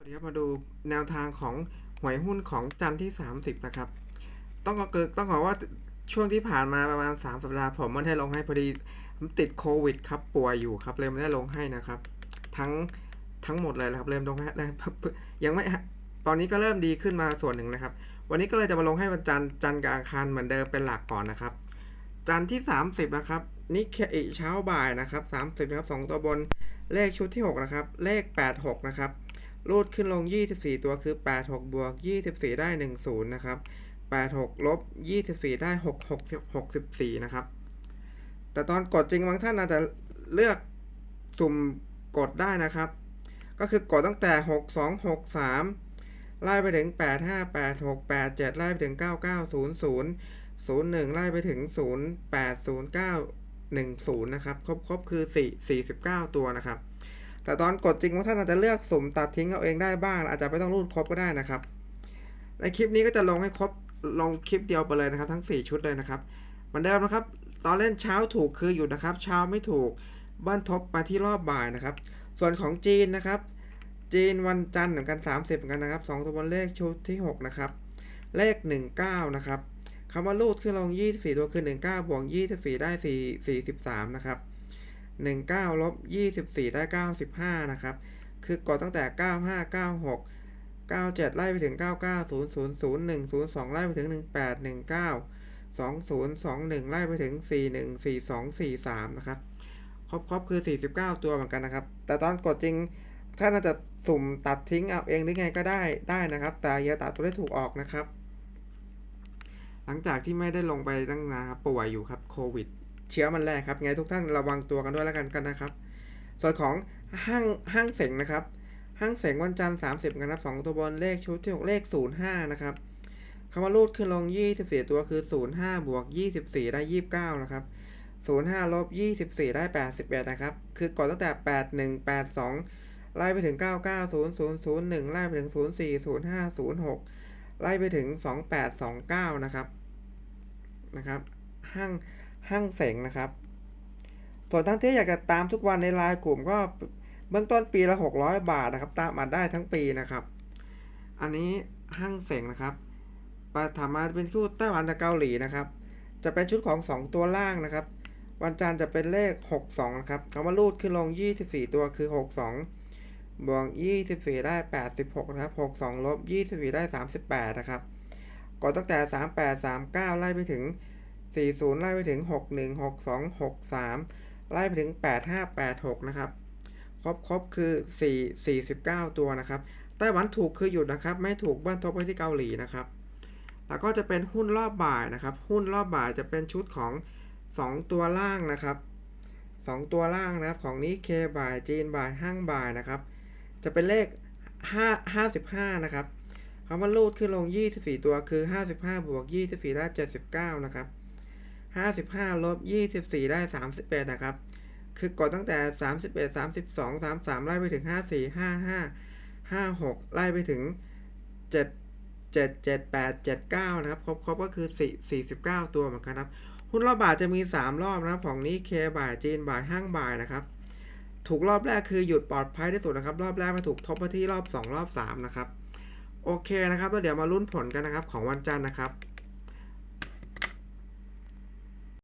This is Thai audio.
สวัสดีครับมาดูแนวทางของหวยหุ้นของจันทร์ที่ 30 นะครับ ต้องก็เกิดต้องบอว่าช่วงที่ผ่านมาประมาณ 3 สัปดาห์ผมไม่ได้ลงให้พอดีติดโควิดครับป่วยอยู่ครับเลยไม่ได้ลงให้นะครับ ทั้งทั้งหมดเลยครับเริ่มลงให้ยังไม่ตอนนี้ก็เริ่มดีขึ้นมาส่วนหนึ่งนะครับ วันนี้ก็เลยจะมาลงให้วันจันทร์จันทร์กับอังคารเหมือนเดิมเป็นหลักก่อนนะครับ จันทร์ที่ 30 นะครับนิเคอิเช้าบ่ายนะครับ30นะครับสองตัวบนเลขชุดที่ 6 นะครับ เลข 86 นะครับ รูดขึ้นลง 24 ตัวคือ 86 บวก 24 ได้ 10 นะครับ 86 ลบ 24 ได้ 6 6 64 นะครับ แต่ตอนกดจริงบางท่านอาจจะเลือกสุ่มกดได้นะครับ ก็คือกดตั้งแต่ 6 2 6 3 ไล่ไปถึง 8 5 8 6 8 7 ไล่ไปถึง 9 9 0 0 0 1 ไล่ไปถึง 0 8 0 9 1 0 นะครับ ครบครบคือ 4 49 ตัวนะครับ แต่ตอนกดจริงบางท่านอาจจะเลือกสุ่มตัดทิ้งเอาเองได้บ้าง อาจจะไม่ต้องรูดครบก็ได้นะครับ ในคลิปนี้ก็จะลงให้ครบลงคลิปเดียวไปเลยนะครับ ทั้ง 4 ชุดเลยนะครับเหมือนเดิมนะครับ ตอนเล่นเช้าถูกคืออยู่นะครับ เช้าไม่ถูกบ้านทบมาที่รอบบ่ายนะครับ ส่วนของจีนนะครับ จีนวันจันทร์เหมือนกัน 30เหมือนกันนะครับ 2 ตัวบนเลขชุดที่ 6 นะครับ เลข 19 นะครับคำว่ารูดขึ้นลง 24 ตัวคือ 19 บวก 24 ได้ 4 43 นะครับ 19ลบ24 ได้ 95 นะครับ คือกดตั้งแต่ 95 96 97 ไล่ไปถึง 99 0 0 0 1 0 2 ไล่ไปถึง 18 19 20 21 ไล่ไปถึง 41 42 43 นะครับ ครบครบคือ 49 ตัวเหมือนกันนะครับ แต่ตอนกดจริงท่านอาจจะสุ่มตัดทิ้งเอาเองหรือไงก็ได้ได้นะครับ แต่อย่าตัดตัวได้ถูกออกนะครับ หลังจากที่ไม่ได้ลงไปตั้งนานครับป่วยอยู่ครับโควิด เชื้อมันแรกครับ ไงทุกท่านระวังตัวกันด้วยแล้วกันกันนะครับ ส่วนของห้างห้างเสงนะครับ ห้างเสงวันจันทร์30กันนะครับ2ตัวบนเลขชุดที่6เลข05นะครับคำว่ารูดขึ้นลง24ตัวคือ05บวก24ได้29นะครับ05ลบ24ได้81นะครับ คือกดตั้งแต่81 82ไล่ไปถึง 99 00 01 ไล่ไปถึง 04 05 06 ไล่ไปถึง 2829 นะครับ นะครับ ห้าง ห้างเสงนะครับ ส่วนทั้งที่อยากจะตามทุกวันในไลน์กลุ่มก็เบื้องต้นปีละ 600 บาทนะครับ ตามมาได้ทั้งปีนะครับ อันนี้ห้างเสงนะครับปฐามาเป็นคู่ไต้หวันกับเกาหลีนะครับ จะเป็นชุดของ 2 ตัวล่างนะครับ วันจันทร์จะเป็นเลข 62 นะครับคำว่ารูดขึ้นลง 24 ตัวคือ 62 บวก 24 ได้ 86 นะครับ 62 ลบ 24 ได้ 38 นะครับ กดตั้งแต่ 38 39 ไล่ไปถึง 40 ไล่ไปถึง 61 62 63 ไล่ไปถึง 8586 นะครับ ครบครบคือ 4 49 ตัวนะครับ ไต้หวันถูกคือหยุดนะครับ ไม่ถูกบ้านทบไปที่เกาหลีนะครับ แล้วก็จะเป็นหุ้นรอบบ่ายนะครับ หุ้นรอบบ่ายจะเป็นชุดของ 2 ตัวล่างนะครับ 2 ตัวล่างนะครับของนี้เคบ่ายจีนบ่ายห้างบ่ายนะครับ จะเป็นเลข 5 55 นะครับคำว่ารูดขึ้นลง 24 ตัวคือ 55 บวก 24ได้79 นะครับ 55ลบ24 ได้ 31 นะครับ คือกดตั้งแต่ 31 32 33 ไล่ไปถึง 54 55 56 ไล่ไปถึง 7 7 7 8 7 9 นะครับ ครบครบก็คือ 4 49 ตัวเหมือนกันครับ หุ้นรอบบาทจะมี 3 รอบนะครับ ของนี้เคบ่ายจีนบ่ายห้างบ่ายนะครับ ถูกรอบแรกคือหยุดปลอดภัยที่สุดนะครับ รอบแรกมาถูกทบมาที่รอบ 2 รอบ 3 นะครับ โอเคนะครับแล้วเดี๋ยวมาลุ้นผลกันนะครับของวันจันทร์นะครับ